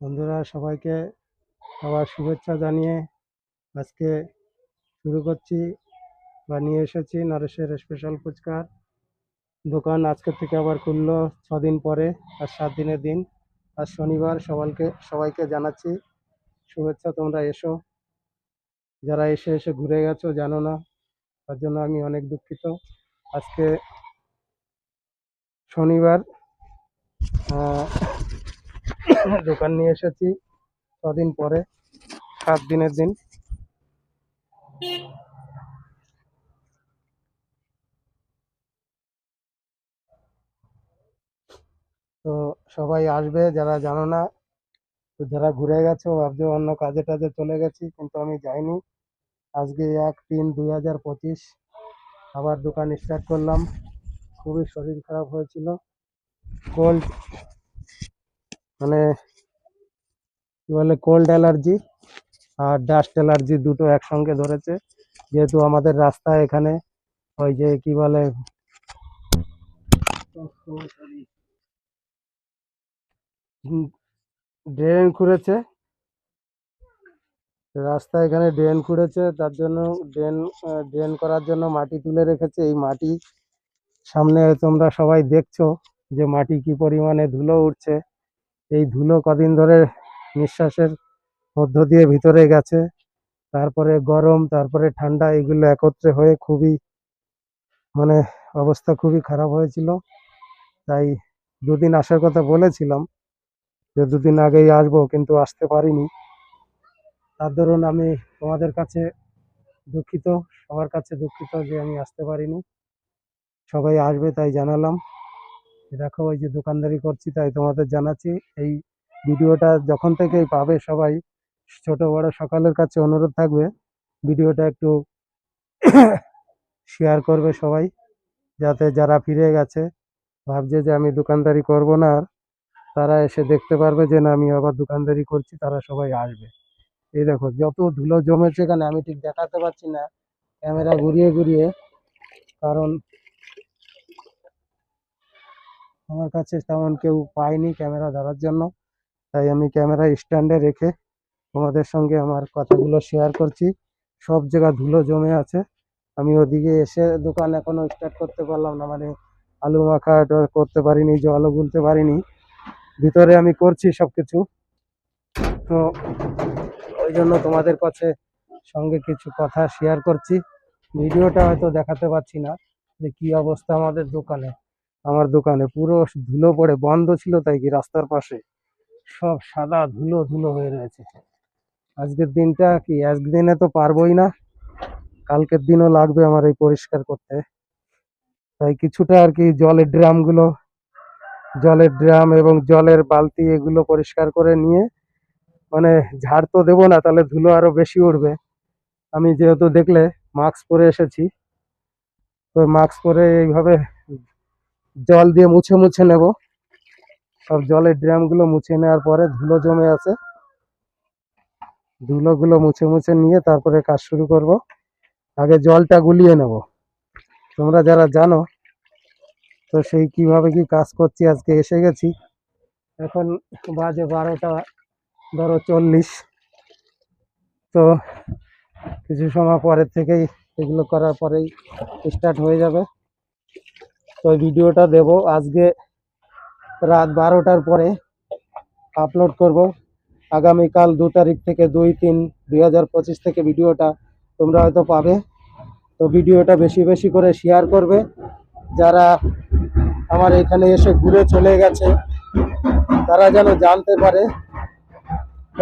বন্ধুরা, সবাইকে আবার শুভেচ্ছা জানিয়ে আজকে শুরু করছি বা নিয়ে এসেছি নরেশের স্পেশাল ফুচকার দোকান। আজকের থেকে আবার খুললো ছদিন পরে আর সাত দিনের দিন। আর শনিবার সবাইকে সবাইকে জানাচ্ছি শুভেচ্ছা, তোমরা এসো। যারা এসে এসে ঘুরে গেছো জানো না, তার জন্য আমি অনেক দুঃখিত। আজকে শনিবার দোকান নিয়ে এসেছি ছদিন পরে, সাত দিনের দিন। তো সবাই আসবে, যারা জানো না, তো যারা ঘুরে গেছে, ভাবছ অন্য কাজে টাজে চলে গেছি, কিন্তু আমি যাইনি। আজকে এক তিন দুই হাজার পঁচিশ, আবার দোকান স্টার্ট করলাম। খুবই শরীর খারাপ হয়েছিল। কোল্ড মানে কি বলে কোল্ড অ্যালার্জি আর ডাস্ট অ্যালার্জি দুটো একসঙ্গে ধরেছে। যেহেতু আমাদের রাস্তায় এখানে ওই যে কি বলে ড্রেন খুঁড়েছে। রাস্তা এখানে ড্রেন খুঁড়েছে, তার জন্য ড্রেন ড্রেন করার জন্য মাটি তুলে রেখেছে। এই মাটি সামনে তোমরা সবাই দেখছ যে মাটি কি পরিমাণে ধুলো উঠছে। এই ধুলো কদিন ধরে নিঃশ্বাসের মধ্য দিয়ে ভিতরে গেছে। তারপরে গরম, তারপরে ঠান্ডা, এগুলো একত্রে হয়ে খুবই মানে অবস্থা খুবই খারাপ হয়েছিল। তাই দুদিন আসার কথা বলেছিলাম যে দুদিন আগেই আসব, কিন্তু আসতে পারিনি। তার দরুন আমি তোমাদের কাছে দুঃখিত, সবার কাছে দুঃখিত যে আমি আসতে পারিনি। সবাই আসবে তাই জানালাম। দেখো ওই যে দোকানদারি করছি, তাই তোমাদের জানাচ্ছি। এই ভিডিওটা যখন থেকেই পাবে সবাই, ছোট বড় সকালের কাছে অনুরোধ থাকবে, ভিডিওটা একটু শেয়ার করবে সবাই, যাতে যারা ফিরে গেছে, ভাবছে যে আমি দোকানদারি করব না, আর তারা এসে দেখতে পারবে যে না, আমি আবার দোকানদারি করছি, তারা সবাই আসবে। এই দেখো, যত ধুলো জমেছে এখানে, আমি ঠিক দেখাতে পারছি না। ক্যামেরা ঘুরিয়ে ঘুরিয়ে, কারণ আমার কাছে তেমন কেউ পায়নি ক্যামেরা ধরার জন্য। তাই আমি ক্যামেরা স্ট্যান্ডে রেখে তোমাদের সঙ্গে আমার কথাগুলো শেয়ার করছি। সব জায়গা ধুলো জমে আছে। আমি ওদিকে এসে দোকান এখনও স্টার্ট করতে পারলাম না মানে আলু মাখা করতে পারিনি জলও গুলতে পারিনি। ভিতরে আমি করছি সব কিছু তো ওই জন্য তোমাদের কাছে সঙ্গে কিছু কথা শেয়ার করছি। ভিডিওটা হয়তো দেখাতে পারছি না যে কি অবস্থা আমাদের দোকানে। আমার দোকানে পুরো ধুলো পড়ে, বন্ধ ছিল তাই কি রাস্তার পাশে। সব সাদা ধুলো ধুলো হয়ে রয়েছে। আজকের দিনটা কি? একদিনে তো পারবোই না। কালকের দিনও লাগবে আমার এই পরিষ্কার করতে। তাই কিছুটা আর কি জলের ড্রামগুলো, জলের ড্রাম এবং জলের বালতি এগুলো পরিষ্কার করে নিয়ে মানে ঝাড় তো দেবো না, তাহলে ধুলো আরও বেশি উঠবে আমি যেহেতু দেখলে মাস্ক পরে এসেছি, তো মাস্ক পরে এইভাবে জল দিয়ে মুছে মুছে নেব। সব জলের ড্রামগুলো মুছে নেওয়ার পরে ধুলো জমে আছে। ধুলোগুলো মুছে মুছে নিয়ে তারপরে কাজ শুরু করব। আগে জলটা গুলিয়ে নেব। তোমরা যারা জানো, তো সেই কীভাবে কি কাজ করছি, আজকে এসে গেছি। এখন বাজে বারোটা, ধরো চল্লিশ। তো কিছু সময় পরের থেকেই এগুলো করার পরেই স্টার্ট হয়ে যাবে। তো ভিডিওটা দেব। আজকে রাত বারোটার পরে আপলোড করব। আগামীকাল দু তারিখ থেকে দুই তিন দুই থেকে ভিডিওটা তোমরা হয়তো পাবে। তো ভিডিওটা বেশি বেশি করে শেয়ার করবে। যারা আমার এখানে এসে ঘুরে চলে গেছে, তারা যেন জানতে পারে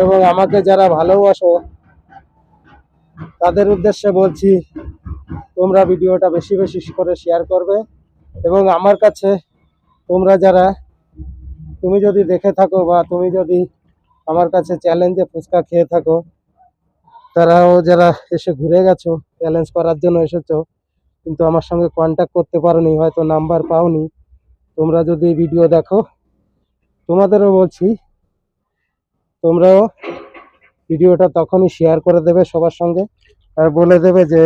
এবং আমাকে যারা ভালোবাসো, তাদের উদ্দেশ্যে বলছি, তোমরা ভিডিওটা বেশি বেশি করে শেয়ার করবে। এবং আমার কাছে তোমরা যারা, তুমি যদি দেখে থাকো বা তুমি যদি আমার কাছে চ্যালেঞ্জে ফুচকা খেয়ে থাকো, তারাও যারা এসে ঘুরে গেছো চ্যালেঞ্জ করার জন্য এসেছ, কিন্তু আমার সঙ্গে কন্ট্যাক্ট করতে পারোনি, হয়তো নাম্বার পাওনি, তোমরা যদি ভিডিও দেখো, তোমাদেরও বলছি, তোমরাও ভিডিওটা তখনই শেয়ার করে দেবে সবার সঙ্গে, আর বলে দেবে যে,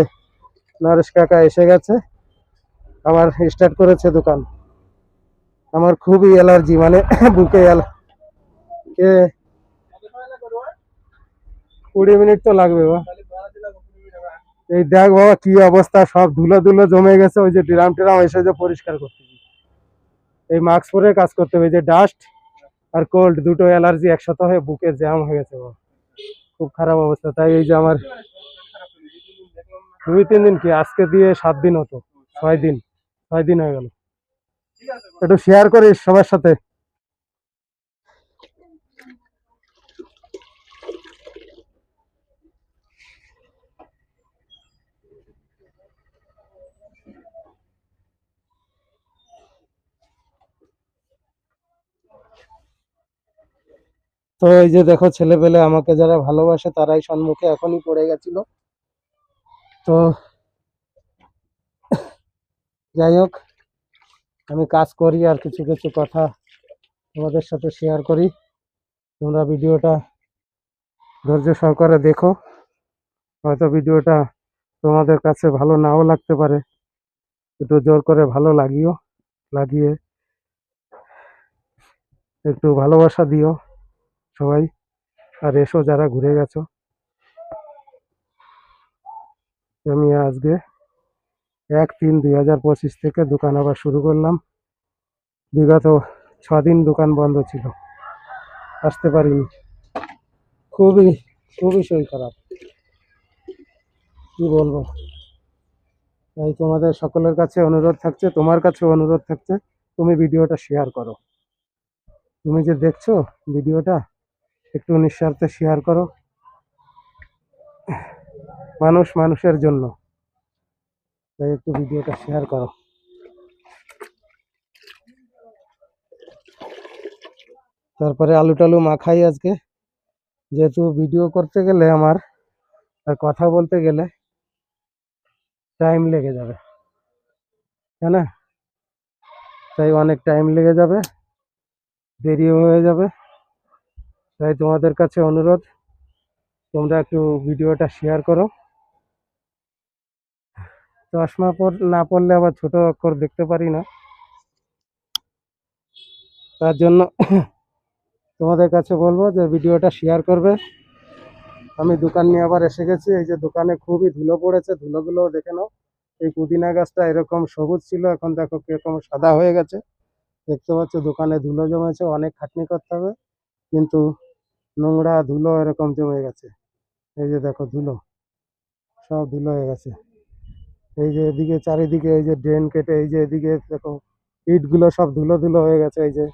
নরেশ কাকা এসে গেছে। আমার স্টার্ট করেছে দোকান। আমার খুবই অ্যালার্জি মানে বুকে কুড়ি মিনিট তো লাগবে বা এই দেখ বাবা, কি অবস্থা, সব ধুলো ধুলো জমে গেছে, ওই যে ড্রাম ট্রাম এসে যে পরিষ্কার করতে এই মাস্ক পরে কাজ করতে হবে যে ডাস্ট আর কোল্ড দুটো অ্যালার্জি একসাথে হয়ে বুকে জ্যাম হয়ে গেছে বাবা খুব খারাপ অবস্থা, তাই এই যে আমার দুই, তিন দিন কি? আজকে দিয়ে সাত দিন হতো, ছয় দিন। ছয় দিন হয়ে গেল। একটু শেয়ার করিস সবার সাথে। তো এই যে দেখো ছেলে পেলে আমাকে যারা ভালোবাসে তারাই সম্মুখে এখনই পড়ে গেছিল। তো যাই হোক, আমি কাজ করি আর কিছু কিছু কথা তোমাদের সাথে শেয়ার করি। তোমরা ভিডিওটা ধৈর্য সহকারে দেখো। হয়তো ভিডিওটা তোমাদের কাছে ভালো নাও লাগতে পারে। একটু জোর করে ভালো লাগিও, লাগিয়ে একটু ভালোবাসা দিও সবাই। আর এসো যারা ঘুরে গেছো। আমি আজকে এক তিন দুই হাজার পঁচিশ থেকে দোকান আবার শুরু করলাম। বিগত ছদিন দোকান বন্ধ ছিল। আসতে পারিনি। খুবই খুবই শরীর খারাপ। কি বলব? তাই তোমাদের সকলের কাছে অনুরোধ থাকছে, তোমার কাছে অনুরোধ থাকছে, তুমি ভিডিওটা শেয়ার করো। তুমি যে দেখছ ভিডিওটা, একটু নিঃস্বার্থে শেয়ার করো। মানুষ মানুষের জন্য। তাই একটু ভিডিওটা শেয়ার করো। তারপরে আলু টালু মাখাই আজকে। যেহেতু ভিডিও করতে গেলে আমার আর কথা বলতে গেলে টাইম লেগে যাবে। তাই না? তাই অনেক টাইম লেগে যাবে, দেরিও হয়ে যাবে। তাই তোমাদের কাছে অনুরোধ, তোমরা একটু ভিডিওটা শেয়ার করো। চশমা পর, না পড়লে আবার ছোট অক্ষর দেখতে পারি না। তার জন্য তোমাদের কাছে বলব যে ভিডিওটা শেয়ার করবে। আমি দোকান নিয়ে আবার এসে গেছি। এই যে দোকানে খুবই ধুলো পড়েছে ধুলোগুলো দেখে নাও। এই পুদিনা গাছটা এরকম সবুজ ছিল, এখন দেখো কীরকম সাদা হয়ে গেছে। দেখতে পাচ্ছ, দোকানে ধুলো জমেছে, অনেক খাটনি করতে হবে। কিন্তু নোংরা ধুলো এরকম জমে গেছে। এই যে দেখো ধুলো, সব ধুলো হয়ে গেছে। এই যে এদিকে চারিদিকে এই যে ড্রেন কেটে, এই যে এদিকে দেখো ইটগুলো সব ধুলো ধুলো হয়ে গেছে, এই যে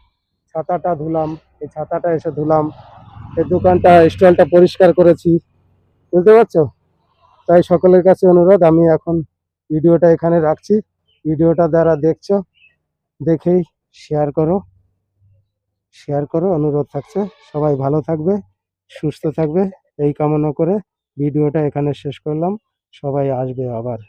ছাতাটা ধুলাম, এই ছাতাটা এসে ধুলাম। এই দোকানটা স্টলটা পরিষ্কার করেছি। বুঝতে পারছ? তাই সকলের কাছে অনুরোধ, আমি এখন ভিডিওটা এখানে রাখছি। ভিডিওটা দ্বারা দেখছ, দেখেই শেয়ার করো। শেয়ার করো, অনুরোধ থাকছে। সবাই ভালো থাকবে, সুস্থ থাকবে। এই কামনা করে ভিডিওটা এখানে শেষ করলাম। সবাই আসবে আবার।